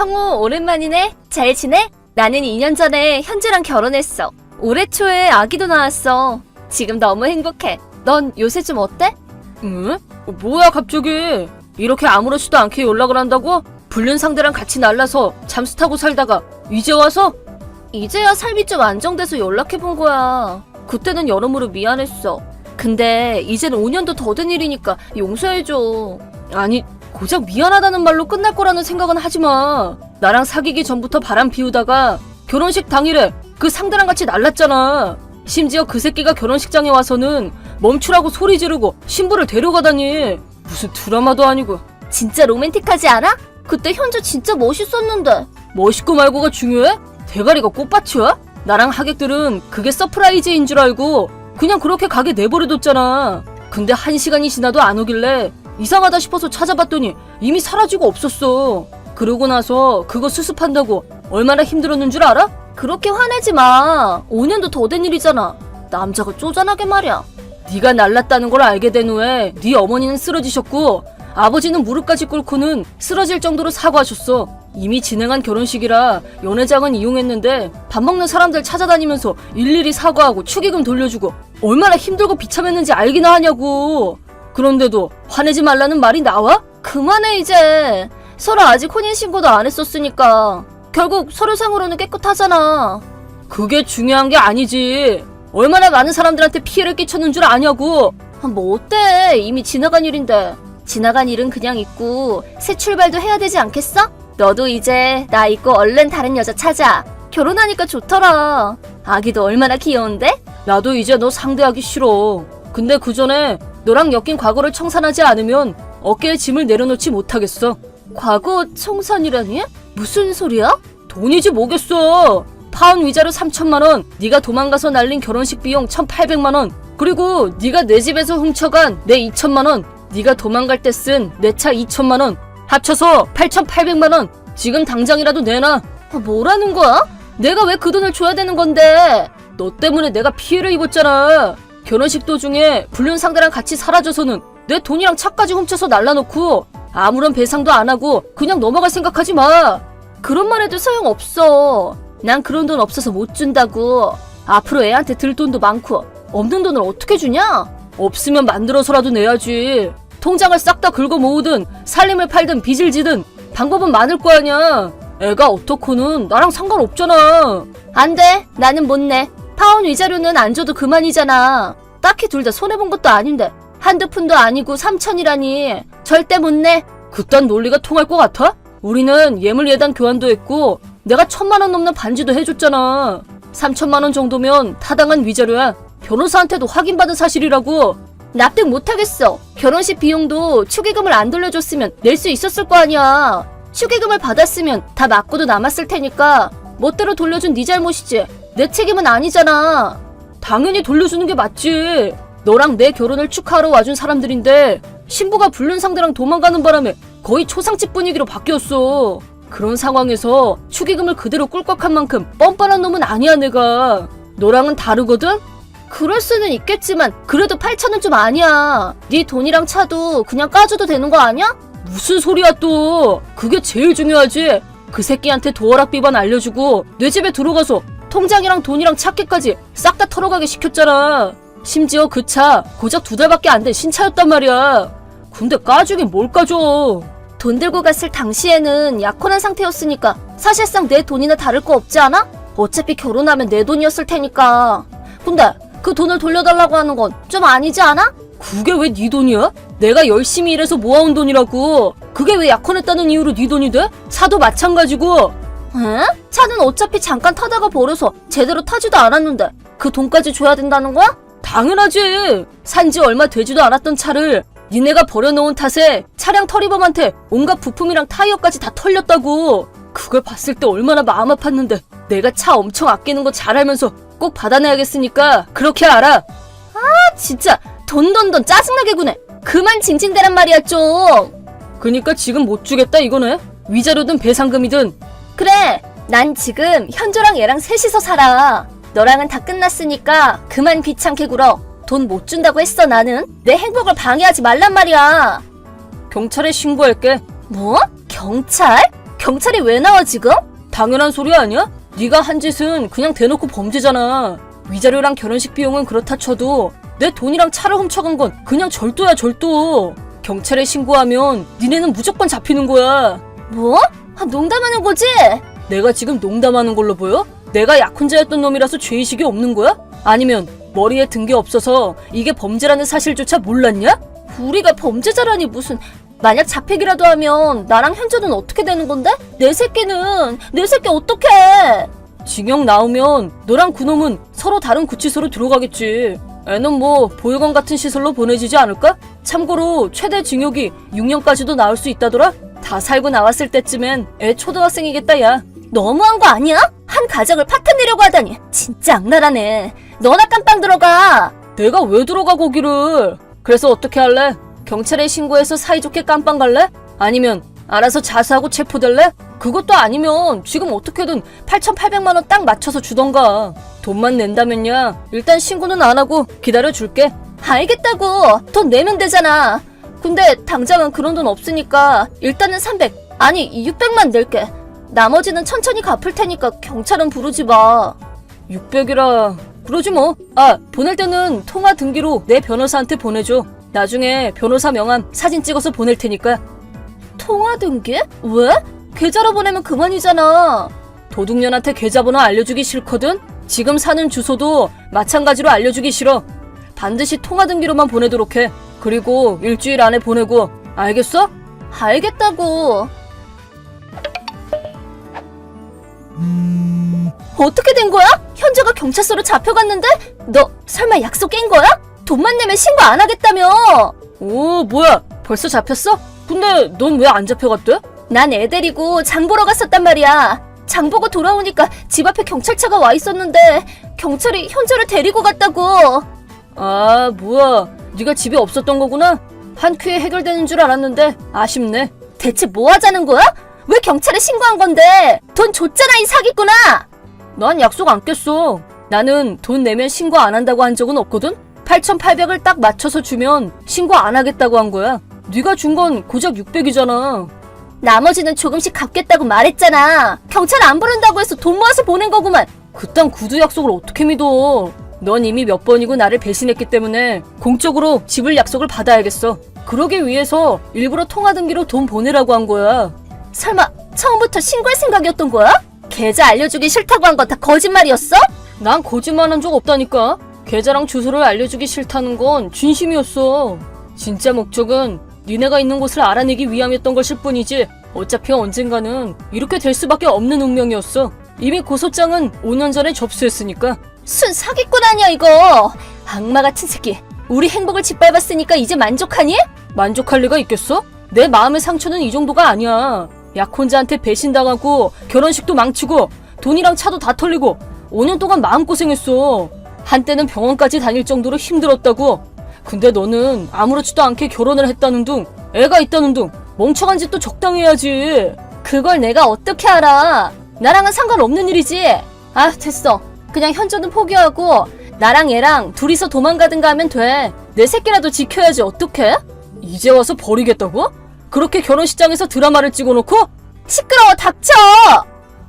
성우 오랜만이네. 잘 지내? 나는 2년 전에 현주랑 결혼했어. 올해 초에 아기도 낳았어. 지금 너무 행복해. 넌 요새 좀 어때? 응? 어, 뭐야 갑자기 이렇게 아무렇지도 않게 연락을 한다고? 불륜 상대랑 같이 날라서 잠수 타고 살다가 이제 와서? 이제야 삶이 좀 안정돼서 연락해본 거야. 그때는 여러모로 미안했어. 근데 이젠 5년도 더 된 일이니까 용서해줘. 아니 고작 미안하다는 말로 끝날 거라는 생각은 하지 마 나랑 사귀기 전부터 바람 피우다가 결혼식 당일에 그 상대랑 같이 날랐잖아 심지어 그 새끼가 결혼식장에 와서는 멈추라고 소리 지르고 신부를 데려가다니 무슨 드라마도 아니고 진짜 로맨틱하지 않아? 그때 현주 진짜 멋있었는데. 멋있고 말고가 중요해? 대가리가 꽃밭이야? 나랑 하객들은 그게 서프라이즈인 줄 알고 그냥 그렇게 가게 내버려뒀잖아. 근데 한 시간이 지나도 안 오길래 이상하다 싶어서 찾아봤더니 이미 사라지고 없었어. 그러고 나서 그거 수습한다고 얼마나 힘들었는 줄 알아? 그렇게 화내지 마. 5년도 더 된 일이잖아. 남자가 쪼잔하게 말이야. 네가 날랐다는 걸 알게 된 후에 네 어머니는 쓰러지셨고 아버지는 무릎까지 꿇고는 쓰러질 정도로 사과하셨어. 이미 진행한 결혼식이라 연회장은 이용했는데 밥 먹는 사람들 찾아다니면서 일일이 사과하고 축의금 돌려주고 얼마나 힘들고 비참했는지 알기나 하냐고. 그런데도 화내지 말라는 말이 나와? 그만해 이제. 서로 아직 혼인신고도 안 했었으니까. 결국 서류상으로는 깨끗하잖아. 그게 중요한 게 아니지. 얼마나 많은 사람들한테 피해를 끼쳤는 줄 아냐고. 아, 뭐 어때? 이미 지나간 일인데. 지나간 일은 그냥 있고 새 출발도 해야 되지 않겠어? 너도 이제 나 잊고 얼른 다른 여자 찾아. 결혼하니까 좋더라. 아기도 얼마나 귀여운데? 나도 이제 너 상대하기 싫어. 근데 그 전에 너랑 엮인 과거를 청산하지 않으면 어깨에 짐을 내려놓지 못하겠어. 과거 청산이라니? 무슨 소리야? 돈이지 뭐겠어. 파운 위자료 3천만 원, 네가 도망가서 날린 결혼식 비용 1,800만 원, 그리고 네가 내 집에서 훔쳐간 내 2천만 원, 네가 도망갈 때 쓴 내 차 2천만 원, 합쳐서 8,800만 원. 지금 당장이라도 내놔. 아, 뭐라는 거야? 내가 왜 그 돈을 줘야 되는 건데? 너 때문에 내가 피해를 입었잖아. 결혼식 도중에 불륜 상대랑 같이 사라져서는 내 돈이랑 차까지 훔쳐서 날라놓고 아무런 배상도 안 하고 그냥 넘어갈 생각하지 마. 그런 말 해도 소용없어. 난 그런 돈 없어서 못 준다고. 앞으로 애한테 들 돈도 많고 없는 돈을 어떻게 주냐? 없으면 만들어서라도 내야지. 통장을 싹 다 긁어 모으든 살림을 팔든 빚을 지든 방법은 많을 거 아니야. 애가 어떻고는 나랑 상관없잖아. 안 돼. 나는 못 내. 파운 위자료는 안 줘도 그만이잖아. 딱히 둘 다 손해본 것도 아닌데. 한두 푼도 아니고 3천이라니. 절대 못 내. 그딴 논리가 통할 것 같아? 우리는 예물 예단 교환도 했고 내가 천만 원 넘는 반지도 해줬잖아. 3천만 원 정도면 타당한 위자료야. 변호사한테도 확인받은 사실이라고. 납득 못하겠어. 결혼식 비용도 축의금을 안 돌려줬으면 낼 수 있었을 거 아니야. 축의금을 받았으면 다 맞고도 남았을 테니까 멋대로 돌려준 네 잘못이지. 내 책임은 아니잖아. 당연히 돌려주는 게 맞지. 너랑 내 결혼을 축하하러 와준 사람들인데 신부가 불륜 상대랑 도망가는 바람에 거의 초상집 분위기로 바뀌었어. 그런 상황에서 축의금을 그대로 꿀꺽한 만큼 뻔뻔한 놈은 아니야 내가. 너랑은 다르거든? 그럴 수는 있겠지만 그래도 8천은 좀 아니야. 네 돈이랑 차도 그냥 까줘도 되는 거 아니야? 무슨 소리야 또. 그게 제일 중요하지. 그 새끼한테 도어락 비번 알려주고 내 집에 들어가서 통장이랑 돈이랑 차키까지 싹 다 털어가게 시켰잖아. 심지어 그 차 고작 두 달밖에 안 된 신차였단 말이야. 근데 까주긴 뭘 까줘. 돈 들고 갔을 당시에는 약혼한 상태였으니까 사실상 내 돈이나 다를 거 없지 않아? 어차피 결혼하면 내 돈이었을 테니까. 근데 그 돈을 돌려달라고 하는 건 좀 아니지 않아? 그게 왜 네 돈이야? 내가 열심히 일해서 모아온 돈이라고. 그게 왜 약혼했다는 이유로 네 돈이 돼? 차도 마찬가지고. 에? 차는 어차피 잠깐 타다가 버려서 제대로 타지도 않았는데 그 돈까지 줘야 된다는 거야? 당연하지. 산지 얼마 되지도 않았던 차를 니네가 버려놓은 탓에 차량 터리범한테 온갖 부품이랑 타이어까지 다 털렸다고. 그걸 봤을 때 얼마나 마음 아팠는데 내가 차 엄청 아끼는 거 잘 알면서 꼭 받아내야겠으니까 그렇게 알아. 진짜 돈돈돈 짜증나게 구네. 그만 징징대란 말이야 좀. 그니까 지금 못 주겠다 이거네. 위자료든 배상금이든 그래, 난 지금 현조랑 얘랑 셋이서 살아. 너랑은 다 끝났으니까 그만 귀찮게 굴어. 돈 못 준다고 했어 나는. 내 행복을 방해하지 말란 말이야. 경찰에 신고할게. 뭐? 경찰? 경찰이 왜 나와 지금? 당연한 소리 아니야? 네가 한 짓은 그냥 대놓고 범죄잖아. 위자료랑 결혼식 비용은 그렇다 쳐도 내 돈이랑 차를 훔쳐간 건 그냥 절도야 절도. 경찰에 신고하면 니네는 무조건 잡히는 거야. 뭐? 아, 농담하는 거지? 내가 지금 농담하는 걸로 보여? 내가 약혼자였던 놈이라서 죄의식이 없는 거야? 아니면 머리에 든 게 없어서 이게 범죄라는 사실조차 몰랐냐? 우리가 범죄자라니 무슨 만약 잡히기라도 하면 나랑 현주는 어떻게 되는 건데? 내 새끼는 내 새끼 어떡해? 징역 나오면 너랑 그놈은 서로 다른 구치소로 들어가겠지. 애는 뭐 보육원 같은 시설로 보내지지 않을까? 참고로 최대 징역이 6년까지도 나올 수 있다더라? 다 살고 나왔을 때쯤엔 애 초등학생이겠다 야. 너무한 거 아니야? 한 가정을 파탄내려고 하다니 진짜 악랄하네. 너나 깜빵 들어가. 내가 왜 들어가 거기를? 그래서 어떻게 할래? 경찰에 신고해서 사이좋게 깜빵 갈래? 아니면 알아서 자수하고 체포될래? 그것도 아니면 지금 어떻게든 8,800만 원 딱 맞춰서 주던가. 돈만 낸다면야 일단 신고는 안 하고 기다려 줄게. 알겠다고. 돈 내면 되잖아. 근데 당장은 그런 돈 없으니까 일단은 300 아니 600만 낼게. 나머지는 천천히 갚을 테니까 경찰은 부르지 마. 600이라 그러지 뭐. 아 보낼 때는 통화 등기로 내 변호사한테 보내줘. 나중에 변호사 명함 사진 찍어서 보낼 테니까. 통화 등기? 왜? 계좌로 보내면 그만이잖아. 도둑년한테 계좌번호 알려주기 싫거든? 지금 사는 주소도 마찬가지로 알려주기 싫어. 반드시 통화 등기로만 보내도록 해. 그리고 일주일 안에 보내고. 알겠어? 알겠다고. 어떻게 된 거야? 현재가 경찰서로 잡혀갔는데? 너 설마 약속 깬 거야? 돈만 내면 신고 안 하겠다며? 오, 뭐야? 벌써 잡혔어? 근데 넌 왜 안 잡혀갔대? 난 애 데리고 장 보러 갔었단 말이야. 장 보고 돌아오니까 집 앞에 경찰차가 와 있었는데 경찰이 현재를 데리고 갔다고. 아, 뭐야. 네가 집에 없었던 거구나? 한 큐에 해결되는 줄 알았는데 아쉽네. 대체 뭐 하자는 거야? 왜 경찰에 신고한 건데? 돈 줬잖아 이 사기꾼아. 난 약속 안 깼어. 나는 돈 내면 신고 안 한다고 한 적은 없거든? 8,800을 딱 맞춰서 주면 신고 안 하겠다고 한 거야. 네가 준 건 고작 600이잖아. 나머지는 조금씩 갚겠다고 말했잖아. 경찰 안 부른다고 해서 돈 모아서 보낸 거구만. 그딴 구두 약속을 어떻게 믿어? 넌 이미 몇 번이고 나를 배신했기 때문에 공적으로 집을 약속을 받아야겠어. 그러기 위해서 일부러 통화 등기로 돈 보내라고 한 거야. 설마 처음부터 신고할 생각이었던 거야? 계좌 알려주기 싫다고 한 건 다 거짓말이었어? 난 거짓말한 적 없다니까. 계좌랑 주소를 알려주기 싫다는 건 진심이었어. 진짜 목적은 니네가 있는 곳을 알아내기 위함이었던 것일 뿐이지. 어차피 언젠가는 이렇게 될 수밖에 없는 운명이었어. 이미 고소장은 5년 전에 접수했으니까. 순 사기꾼 아니야 이거. 악마 같은 새끼. 우리 행복을 짓밟았으니까 이제 만족하니? 만족할 리가 있겠어? 내 마음의 상처는 이 정도가 아니야. 약혼자한테 배신당하고 결혼식도 망치고 돈이랑 차도 다 털리고 5년 동안 마음고생했어. 한때는 병원까지 다닐 정도로 힘들었다고. 근데 너는 아무렇지도 않게 결혼을 했다는 둥, 애가 있다는 둥, 멍청한 짓도 적당히 해야지. 그걸 내가 어떻게 알아? 나랑은 상관없는 일이지. 아 됐어. 그냥 현저는 포기하고 나랑 얘랑 둘이서 도망가든가 하면 돼. 내 새끼라도 지켜야지 어떡해? 이제 와서 버리겠다고? 그렇게 결혼식장에서 드라마를 찍어놓고? 시끄러워 닥쳐!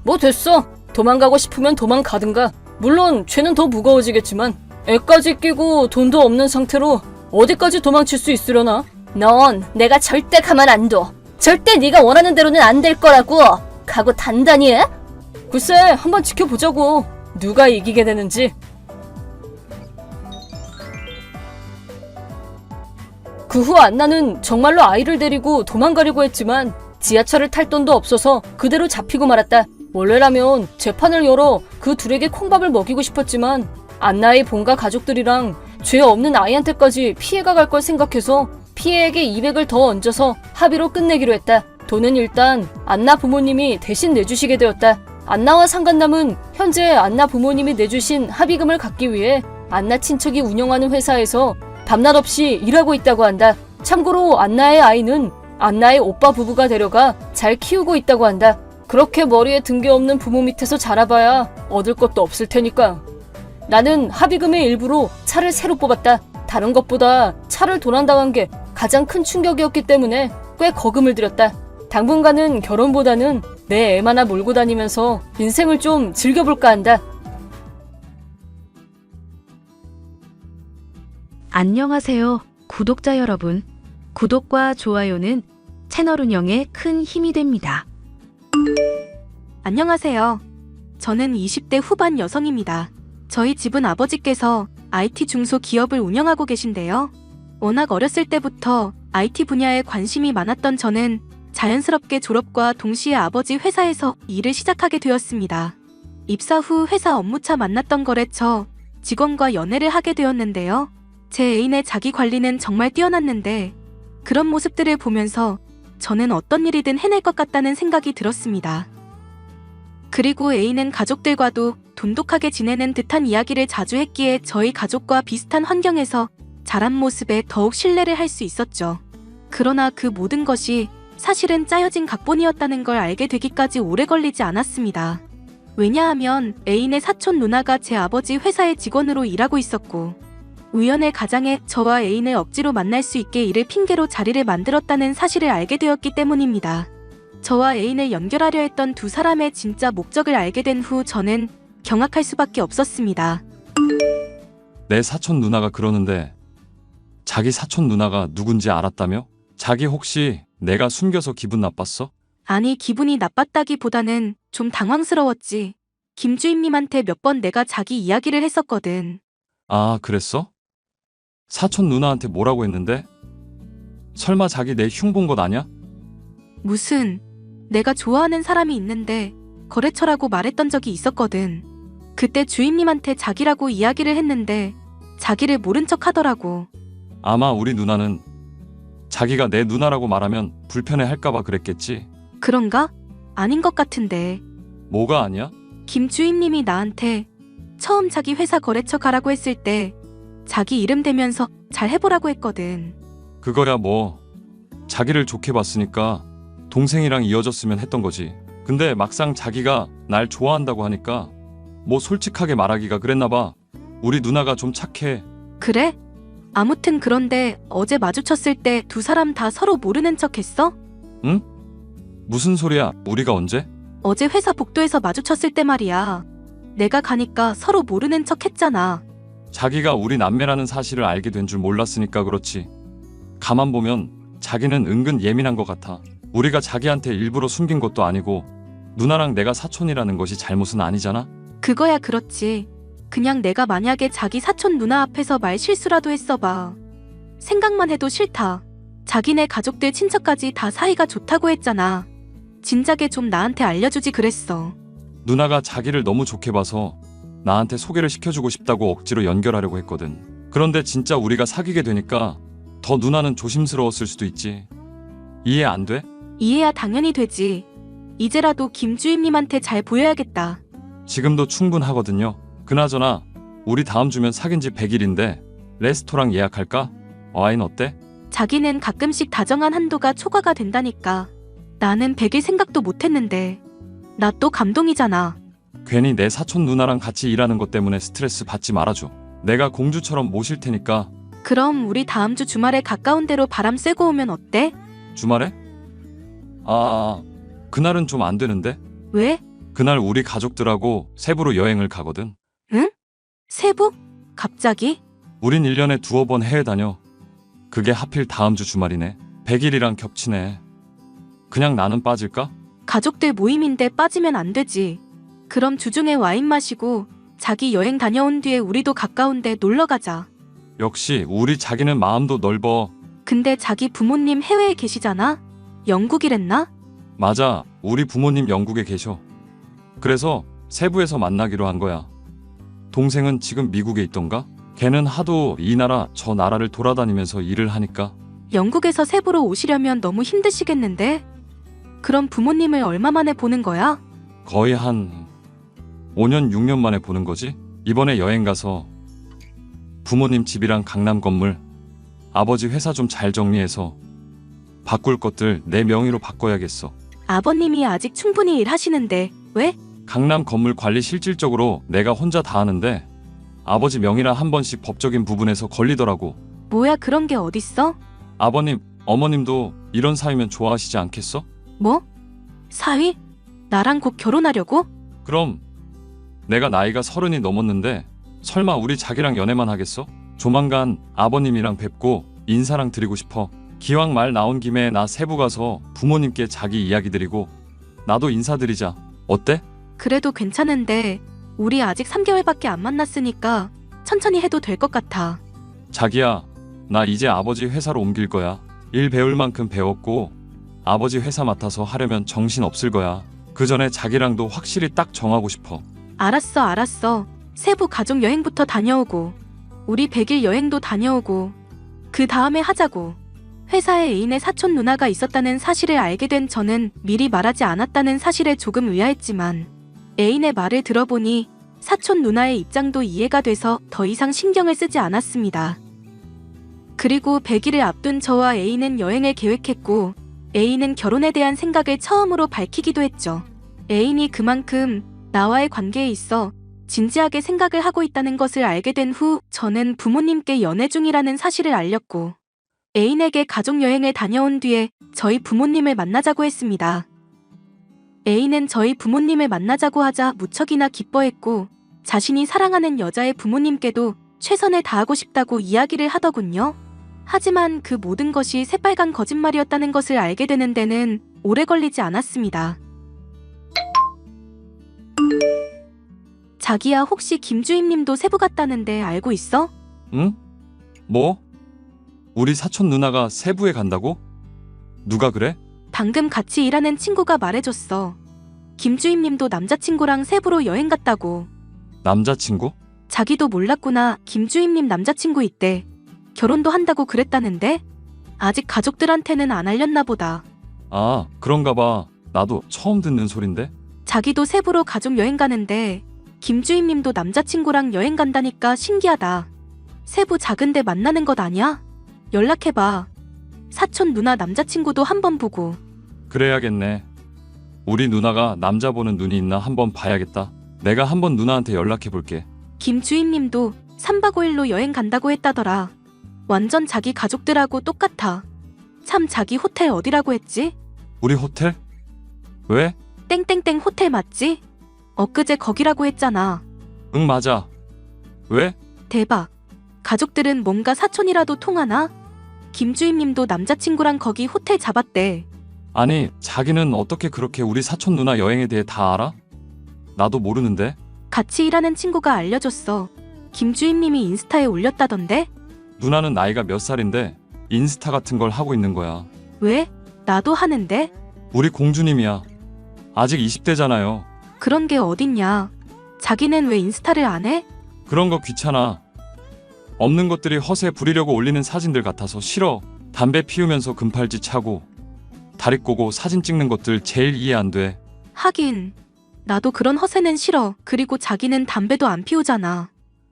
뭐 됐어. 도망가고 싶으면 도망가든가. 물론 죄는 더 무거워지겠지만 애까지 끼고 돈도 없는 상태로 어디까지 도망칠 수 있으려나? 넌 내가 절대 가만 안 둬. 절대 네가 원하는 대로는 안 될 거라고. 각오 단단히 해? 글쎄 한번 지켜보자고. 누가 이기게 되는지. 그 후 안나는 정말로 아이를 데리고 도망가려고 했지만 지하철을 탈 돈도 없어서 그대로 잡히고 말았다. 원래라면 재판을 열어 그 둘에게 콩밥을 먹이고 싶었지만 안나의 본가 가족들이랑 죄 없는 아이한테까지 피해가 갈 걸 생각해서 피해에게 200을 더 얹어서 합의로 끝내기로 했다. 돈은 일단 안나 부모님이 대신 내주시게 되었다. 안나와 상간남은 현재 안나 부모님이 내주신 합의금을 갚기 위해 안나 친척이 운영하는 회사에서 밤낮 없이 일하고 있다고 한다. 참고로 안나의 아이는 안나의 오빠 부부가 데려가 잘 키우고 있다고 한다. 그렇게 머리에 든게 없는 부모 밑에서 자라봐야 얻을 것도 없을 테니까. 나는 합의금의 일부로 차를 새로 뽑았다. 다른 것보다 차를 도난당한 게 가장 큰 충격이었기 때문에 꽤 거금을 들였다. 당분간은 결혼보다는 내 애만 하나 몰고 다니면서 인생을 좀 즐겨볼까 한다. 안녕하세요, 구독자 여러분. 구독과 좋아요는 채널 운영에 큰 힘이 됩니다. 안녕하세요. 저는 20대 후반 여성입니다. 저희 집은 아버지께서 IT 중소 기업을 운영하고 계신데요. 워낙 어렸을 때부터 IT 분야에 관심이 많았던 저는 자연스럽게 졸업과 동시에 아버지 회사에서 일을 시작하게 되었습니다. 입사 후 회사 업무차 만났던 거래처 직원과 연애를 하게 되었는데요. 제 애인의 자기 관리는 정말 뛰어났는데 그런 모습들을 보면서 저는 어떤 일이든 해낼 것 같다는 생각이 들었습니다. 그리고 A는 가족들과도 돈독하게 지내는 듯한 이야기를 자주 했기에 저희 가족과 비슷한 환경에서 자란 모습에 더욱 신뢰를 할 수 있었죠. 그러나 그 모든 것이 사실은 짜여진 각본이었다는 걸 알게 되기까지 오래 걸리지 않았습니다. 왜냐하면 A인의 사촌 누나가 제 아버지 회사의 직원으로 일하고 있었고, 우연의 가장에 저와 A인을 억지로 만날 수 있게 이를 핑계로 자리를 만들었다는 사실을 알게 되었기 때문입니다. 저와 애인을 연결하려 했던 두 사람의 진짜 목적을 알게 된 후 저는 경악할 수밖에 없었습니다. 내 사촌 누나가 그러는데 자기 사촌 누나가 누군지 알았다며? 자기 혹시 내가 숨겨서 기분 나빴어? 아니, 기분이 나빴다기보다는 좀 당황스러웠지. 김주임님한테 몇 번 내가 자기 이야기를 했었거든. 아, 그랬어? 사촌 누나한테 뭐라고 했는데? 설마 자기 내 흉 본 것 아냐? 무슨, 내가 좋아하는 사람이 있는데 거래처라고 말했던 적이 있었거든. 그때 주임님한테 자기라고 이야기를 했는데 자기를 모른 척 하더라고. 아마 우리 누나는 자기가 내 누나라고 말하면 불편해 할까봐 그랬겠지. 그런가? 아닌 것 같은데. 뭐가 아니야? 김 주임님이 나한테 처음 자기 회사 거래처 가라고 했을 때 자기 이름 대면서 잘 해보라고 했거든. 그거야 뭐 자기를 좋게 봤으니까 동생이랑 이어졌으면 했던 거지. 근데 막상 자기가 날 좋아한다고 하니까 뭐 솔직하게 말하기가 그랬나 봐. 우리 누나가 좀 착해. 그래? 아무튼 그런데 어제 마주쳤을 때 두 사람 다 서로 모르는 척 했어? 무슨 소리야? 우리가 언제? 어제 회사 복도에서 마주쳤을 때 말이야. 내가 가니까 서로 모르는 척 했잖아. 자기가 우리 남매라는 사실을 알게 된 줄 몰랐으니까 그렇지. 가만 보면 자기는 은근 예민한 것 같아. 우리가 자기한테 일부러 숨긴 것도 아니고 누나랑 내가 사촌이라는 것이 잘못은 아니잖아. 그거야 그렇지. 그냥 내가 만약에 자기 사촌 누나 앞에서 말 실수라도 했어봐. 생각만 해도 싫다. 자기네 가족들 친척까지 다 사이가 좋다고 했잖아. 진작에 좀 나한테 알려주지 그랬어. 누나가 자기를 너무 좋게 봐서 나한테 소개를 시켜주고 싶다고 억지로 연결하려고 했거든. 그런데 진짜 우리가 사귀게 되니까 더 누나는 조심스러웠을 수도 있지. 이해 안 돼? 이해야 당연히 되지. 이제라도 김주임님한테 잘 보여야겠다. 지금도 충분하거든요. 그나저나 우리 다음 주면 사귄 지 100일인데 레스토랑 예약할까? 와인 어때? 자기는 가끔씩 다정한 한도가 초과가 된다니까. 나는 100일 생각도 못했는데. 나 또 감동이잖아. 괜히 내 사촌 누나랑 같이 일하는 것 때문에 스트레스 받지 말아줘. 내가 공주처럼 모실 테니까 그럼 우리 다음 주 주말에 가까운 데로 바람 쐬고 오면 어때? 주말에? 아, 아, 아. 그날은 좀 안 되는데? 왜? 그날 우리 가족들하고 세부로 여행을 가거든. 세부? 갑자기? 우린 1년에 두어 번 해외 다녀. 그게 하필 다음 주 주말이네. 100일이랑 겹치네. 그냥 나는 빠질까? 가족들 모임인데 빠지면 안 되지. 그럼 주중에 와인 마시고 자기 여행 다녀온 뒤에 우리도 가까운데 놀러 가자. 역시 우리 자기는 마음도 넓어. 근데 자기 부모님 해외에 계시잖아? 영국이랬나? 맞아. 우리 부모님 영국에 계셔. 그래서 세부에서 만나기로 한 거야. 동생은 지금 미국에 있던가? 걔는 하도 이 나라 저 나라를 돌아다니면서 일을 하니까 영국에서 세부로 오시려면 너무 힘드시겠는데? 그럼 부모님을 얼마 만에 보는 거야? 거의 한 5년, 6년 만에 보는 거지? 이번에 여행 가서 부모님 집이랑 강남 건물, 아버지 회사 좀 잘 정리해서 바꿀 것들 내 명의로 바꿔야겠어. 아버님이 아직 충분히 일하시는데 왜? 강남 건물 관리 실질적으로 내가 혼자 다 하는데 아버지 명의라 한 번씩 법적인 부분에서 걸리더라고. 뭐야 그런 게 어딨어? 아버님, 어머님도 이런 사이면 좋아하시지 않겠어? 뭐? 사위? 나랑 곧 결혼하려고? 그럼 내가 나이가 서른이 넘었는데 설마 우리 자기랑 연애만 하겠어? 조만간 아버님이랑 뵙고 인사랑 드리고 싶어. 기왕 말 나온 김에 나 세부 가서 부모님께 자기 이야기 드리고 나도 인사드리자. 어때? 그래도 괜찮은데 우리 아직 3개월밖에 안 만났으니까 천천히 해도 될 것 같아. 자기야, 나 이제 아버지 회사로 옮길 거야. 일 배울 만큼 배웠고 아버지 회사 맡아서 하려면 정신 없을 거야. 그 전에 자기랑도 확실히 딱 정하고 싶어. 알았어, 알았어. 세부 가족 여행부터 다녀오고 우리 100일 여행도 다녀오고 그 다음에 하자고. 회사에 애인의 사촌 누나가 있었다는 사실을 알게 된 저는 미리 말하지 않았다는 사실에 조금 의아했지만 애인의 말을 들어보니 사촌 누나의 입장도 이해가 돼서 더 이상 신경을 쓰지 않았습니다. 그리고 100일을 앞둔 저와 애인은 여행을 계획했고 애인은 결혼에 대한 생각을 처음으로 밝히기도 했죠. 애인이 그만큼 나와의 관계에 있어 진지하게 생각을 하고 있다는 것을 알게 된 후 저는 부모님께 연애 중이라는 사실을 알렸고 애인에게 가족 여행을 다녀온 뒤에 저희 부모님을 만나자고 했습니다. 애인은 저희 부모님을 만나자고 하자 무척이나 기뻐했고 자신이 사랑하는 여자의 부모님께도 최선을 다하고 싶다고 이야기를 하더군요. 하지만 그 모든 것이 새빨간 거짓말이었다는 것을 알게 되는 데는 오래 걸리지 않았습니다. 자기야 혹시 김주임님도 세부 갔다는데 알고 있어? 응? 뭐? 우리 사촌 누나가 세부에 간다고? 누가 그래? 방금 같이 일하는 친구가 말해줬어. 김주임님도 남자친구랑 세부로 여행 갔다고. 남자친구? 자기도 몰랐구나. 김주임님 남자친구 있대. 결혼도 한다고 그랬다는데? 아직 가족들한테는 안 알렸나 보다. 아, 그런가 봐. 나도 처음 듣는 소린데? 자기도 세부로 가족 여행 가는데 김주임님도 남자친구랑 여행 간다니까 신기하다. 세부 작은데 만나는 것 아니야? 연락해봐. 사촌 누나 남자친구도 한번 보고. 그래야겠네. 우리 누나가 남자 보는 눈이 있나 한번 봐야겠다. 내가 한번 누나한테 연락해 볼게. 김주임님도 3박 5일로 여행 간다고 했다더라. 완전 자기 가족들하고 똑같아. 참 자기 호텔 어디라고 했지? 우리 호텔? 왜? 땡땡땡 호텔 맞지? 엊그제 거기라고 했잖아. 응, 맞아. 왜? 대박. 가족들은 뭔가 사촌이라도 통하나? 김주임님도 남자친구랑 거기 호텔 잡았대. 아니, 자기는 어떻게 그렇게 우리 사촌 누나 여행에 대해 다 알아? 나도 모르는데. 같이 일하는 친구가 알려줬어. 김주임님이 인스타에 올렸다던데? 누나는 나이가 몇 살인데 인스타 같은 걸 하고 있는 거야. 왜? 나도 하는데? 우리 공주님이야. 아직 20대잖아요. 그런 게 어딨냐. 자기는 왜 인스타를 안 해? 그런 거 귀찮아. 없는 것들이 허세 부리려고 올리는 사진들 같아서 싫어. 담배 피우면서 금팔찌 차고 다리 꼬고 사진 찍는 것들 제일 이해 안 돼. 하긴. 나도 그런 허세는 싫어. 그리고 자기는 담배도 안 피우잖아.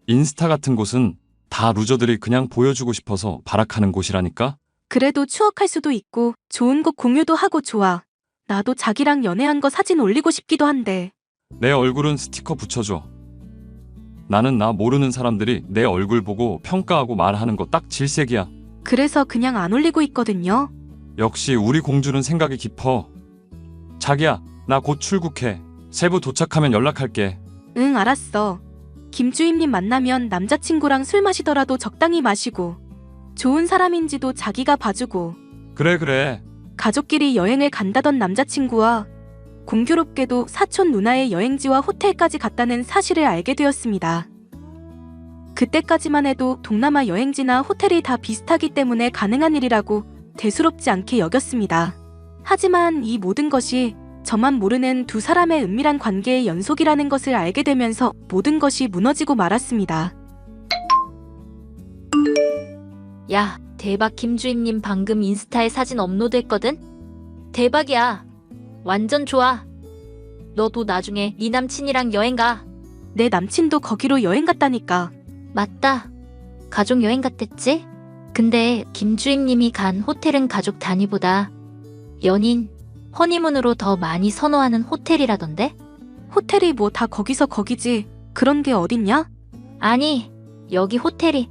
인스타 같은 곳은 다 루저들이 그냥 보여주고 싶어서 발악하는 곳이라니까? 그래도 추억할 수도 있고 좋은 곳 공유도 하고 좋아. 나도 자기랑 연애한 거 사진 올리고 싶기도 한데. 내 얼굴은 스티커 붙여줘. 나는 나 모르는 사람들이 내 얼굴 보고 평가하고 말하는 거 딱 질색이야. 그래서 그냥 안 올리고 있거든요. 역시 우리 공주는 생각이 깊어. 자기야, 나 곧 출국해. 세부 도착하면 연락할게. 응, 알았어. 김주임님 만나면 남자친구랑 술 마시더라도 적당히 마시고. 좋은 사람인지도 자기가 봐주고. 그래, 그래. 가족끼리 여행을 간다던 남자친구와 공교롭게도 사촌 누나의 여행지와 호텔까지 갔다는 사실을 알게 되었습니다. 그때까지만 해도 동남아 여행지나 호텔이 다 비슷하기 때문에 가능한 일이라고 대수롭지 않게 여겼습니다. 하지만 이 모든 것이 저만 모르는 두 사람의 은밀한 관계의 연속이라는 것을 알게 되면서 모든 것이 무너지고 말았습니다. 야, 대박 김주임님 방금 인스타에 사진 업로드했거든? 대박이야. 완전 좋아. 너도 나중에 네 남친이랑 여행 가. 내 남친도 거기로 여행 갔다니까. 맞다. 가족 여행 갔댔지? 근데 김주임님이 간 호텔은 가족 단위보다 연인, 허니문으로 더 많이 선호하는 호텔이라던데? 호텔이 뭐 다 거기서 거기지. 그런 게 어딨냐? 아니, 여기 호텔이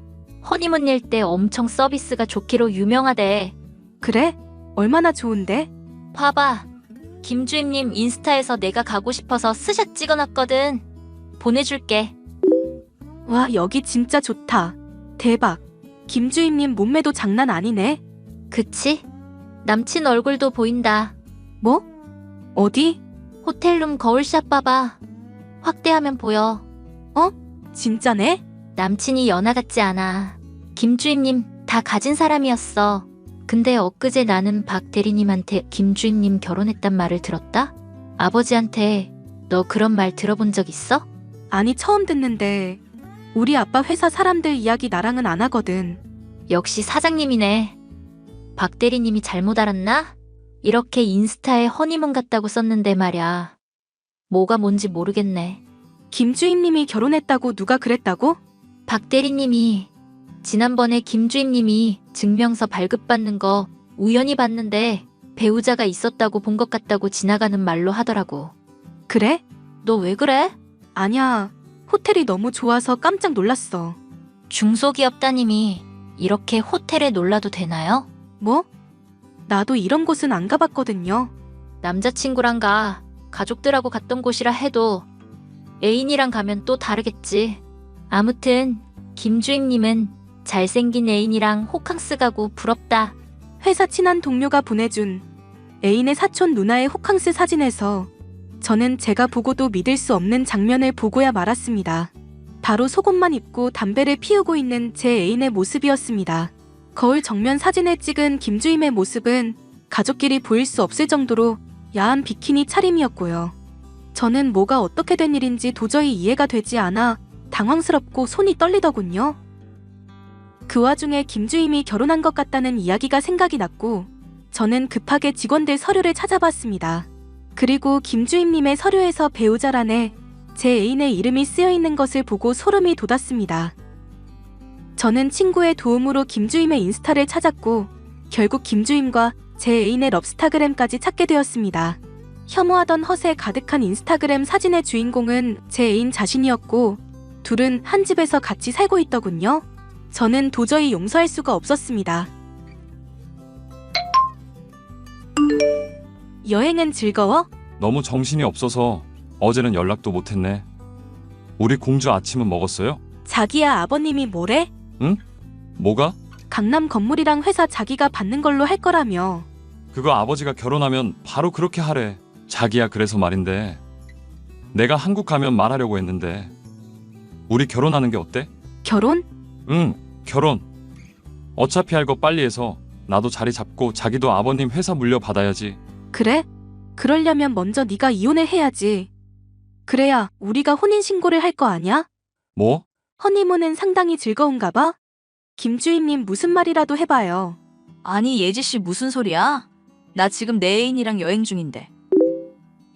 허니문일 때 엄청 서비스가 좋기로 유명하대. 그래? 얼마나 좋은데? 봐봐. 김주임님 인스타에서 내가 가고 싶어서 스샷 찍어놨거든. 보내줄게. 와, 여기 진짜 좋다. 대박. 김주임님 몸매도 장난 아니네. 그치? 남친 얼굴도 보인다. 뭐? 어디? 호텔룸 거울샷 봐봐. 확대하면 보여. 진짜네? 남친이 연하 같지 않아. 김주임님 다 가진 사람이었어. 근데 엊그제 나는 박 대리님한테 김주임님 결혼했단 말을 들었다? 아버지한테 너 그런 말 들어본 적 있어? 아니, 처음 듣는데. 우리 아빠 회사 사람들 이야기 나랑은 안 하거든. 역시 사장님이네. 박 대리님이 잘못 알았나? 이렇게 인스타에 허니문 같다고 썼는데 말야. 뭐가 뭔지 모르겠네. 김주임님이 결혼했다고 누가 그랬다고? 박 대리님이 지난번에 김주임님이 증명서 발급받는 거 우연히 봤는데 배우자가 있었다고 본 것 같다고 지나가는 말로 하더라고. 그래? 너 왜 그래? 아니야. 호텔이 너무 좋아서 깜짝 놀랐어. 중소기업 따님이 이렇게 호텔에 놀라도 되나요? 뭐? 나도 이런 곳은 안 가봤거든요. 남자친구랑 가 가족들하고 갔던 곳이라 해도 애인이랑 가면 또 다르겠지. 아무튼 김주임님은 잘생긴 애인이랑 호캉스 가고 부럽다. 회사 친한 동료가 보내준 애인의 사촌 누나의 호캉스 사진에서 저는 제가 보고도 믿을 수 없는 장면을 보고야 말았습니다. 바로 속옷만 입고 담배를 피우고 있는 제 애인의 모습이었습니다. 거울 정면 사진을 찍은 김주임의 모습은 가족끼리 보일 수 없을 정도로 야한 비키니 차림이었고요. 저는 뭐가 어떻게 된 일인지 도저히 이해가 되지 않아 당황스럽고 손이 떨리더군요. 그 와중에 김주임이 결혼한 것 같다는 이야기가 생각이 났고 저는 급하게 직원들 서류를 찾아봤습니다. 그리고 김주임님의 서류에서 배우자란에 제 애인의 이름이 쓰여 있는 것을 보고 소름이 돋았습니다. 저는 친구의 도움으로 김주임의 인스타를 찾았고 결국 김주임과 제 애인의 럽스타그램까지 찾게 되었습니다. 혐오하던 허세 가득한 인스타그램 사진의 주인공은 제 애인 자신이었고 둘은 한 집에서 같이 살고 있더군요. 저는 도저히 용서할 수가 없었습니다. 여행은 즐거워? 너무 정신이 없어서 어제는 연락도 못했네. 우리 공주 아침은 먹었어요? 자기야 아버님이 뭐래? 뭐가? 강남 건물이랑 회사 자기가 받는 걸로 할 거라며. 그거 아버지가 결혼하면 바로 그렇게 하래. 자기야 그래서 말인데. 내가 한국 가면 말하려고 했는데. 우리 결혼하는 게 어때? 결혼? 응, 결혼. 어차피 할 거 빨리 해서 나도 자리 잡고 자기도 아버님 회사 물려받아야지. 그래? 그러려면 먼저 네가 이혼을 해야지. 그래야 우리가 혼인 신고를 할 거 아냐? 뭐? 허니문은 상당히 즐거운가 봐. 김주임님 무슨 말이라도 해봐요. 아니 예지 씨 무슨 소리야? 나 지금 내 애인이랑 여행 중인데.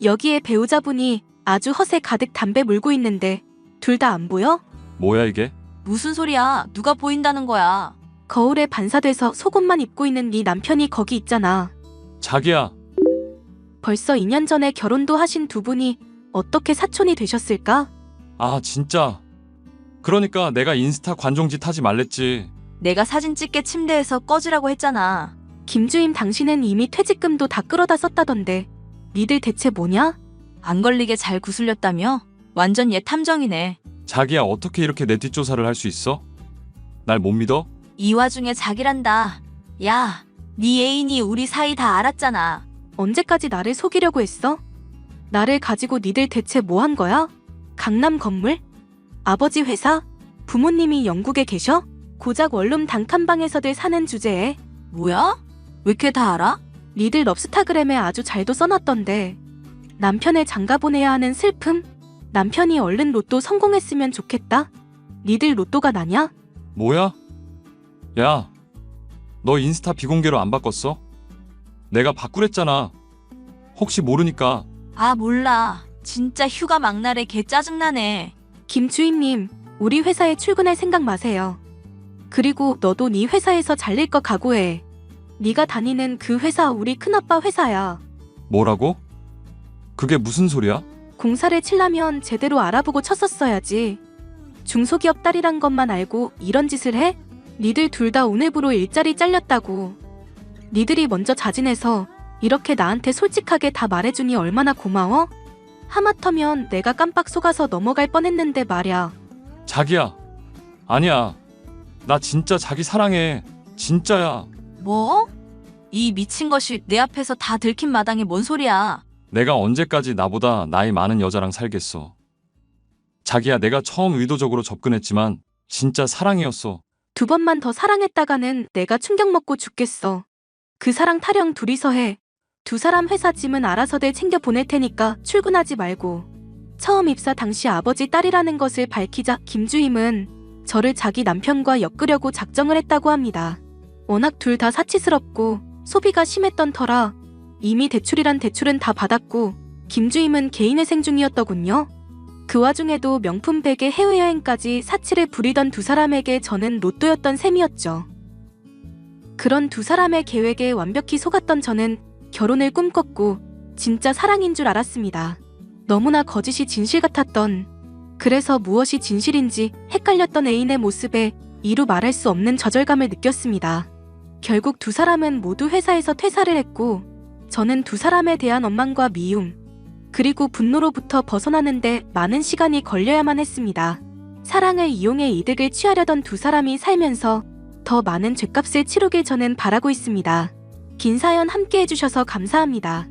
여기에 배우자분이 아주 허세 가득 담배 물고 있는데 둘 다 안 보여? 뭐야 이게? 무슨 소리야? 누가 보인다는 거야? 거울에 반사돼서 속옷만 입고 있는 네 남편이 거기 있잖아. 자기야, 벌써 2년 전에 결혼도 하신 두 분이 어떻게 사촌이 되셨을까? 아 진짜. 그러니까 내가 인스타 관종짓 하지 말랬지. 내가 사진 찍게 침대에서 꺼지라고 했잖아. 김주임 당신은 이미 퇴직금도 다 끌어다 썼다던데 니들 대체 뭐냐? 안 걸리게 잘 구슬렸다며? 완전 얘 탐정이네. 자기야 어떻게 이렇게 내 뒷조사를 할 수 있어? 날 못 믿어? 이 와중에 자기란다. 야, 네 애인이 우리 사이 다 알았잖아. 언제까지 나를 속이려고 했어? 나를 가지고 니들 대체 뭐 한 거야? 강남 건물? 아버지 회사? 부모님이 영국에 계셔? 고작 원룸 단칸방에서들 사는 주제에 뭐야? 왜 이렇게 다 알아? 니들 럽스타그램에 아주 잘도 써놨던데 남편을 장가 보내야 하는 슬픔? 남편이 얼른 로또 성공했으면 좋겠다? 니들 로또가 나냐? 뭐야? 야, 너 인스타 비공개로 안 바꿨어? 내가 바꾸랬잖아. 혹시 모르니까 아 몰라. 진짜 휴가 막날에 개 짜증나네. 김주임님, 우리 회사에 출근할 생각 마세요. 그리고 너도 네 회사에서 잘릴 거 각오해. 네가 다니는 그 회사 우리 큰아빠 회사야. 뭐라고? 그게 무슨 소리야? 공사를 치려면 제대로 알아보고 쳤었어야지. 중소기업 딸이란 것만 알고 이런 짓을 해? 니들 둘 다 오늘부로 일자리 잘렸다고. 니들이 먼저 자진해서 이렇게 나한테 솔직하게 다 말해주니 얼마나 고마워? 하마터면 내가 깜빡 속아서 넘어갈 뻔했는데 말야. 자기야. 아니야. 나 진짜 자기 사랑해. 진짜야. 뭐? 이 미친 것이 내 앞에서 다 들킨 마당에 뭔 소리야? 내가 언제까지 나보다 나이 많은 여자랑 살겠어. 자기야, 내가 처음 의도적으로 접근했지만 진짜 사랑이었어. 두 번만 더 사랑했다가는 내가 충격 먹고 죽겠어. 그 사랑 타령 둘이서 해. 두 사람 회사 짐은 알아서 들 챙겨 보낼 테니까 출근하지 말고. 처음 입사 당시 아버지 딸이라는 것을 밝히자 김주임은 저를 자기 남편과 엮으려고 작정을 했다고 합니다. 워낙 둘 다 사치스럽고 소비가 심했던 터라 이미 대출이란 대출은 다 받았고 김주임은 개인회생 중이었더군요. 그 와중에도 명품 백의 해외여행까지 사치를 부리던 두 사람에게 저는 로또였던 셈이었죠. 그런 두 사람의 계획에 완벽히 속았던 저는 결혼을 꿈꿨고 진짜 사랑인 줄 알았습니다. 너무나 거짓이 진실 같았던 그래서 무엇이 진실인지 헷갈렸던 애인의 모습에 이루 말할 수 없는 좌절감을 느꼈습니다. 결국 두 사람은 모두 회사에서 퇴사를 했고 저는 두 사람에 대한 원망과 미움 그리고 분노로부터 벗어나는데 많은 시간이 걸려야만 했습니다. 사랑을 이용해 이득을 취하려던 두 사람이 살면서 더 많은 죗값을 치르길 저는 바라고 있습니다. 긴 사연 함께 해주셔서 감사합니다.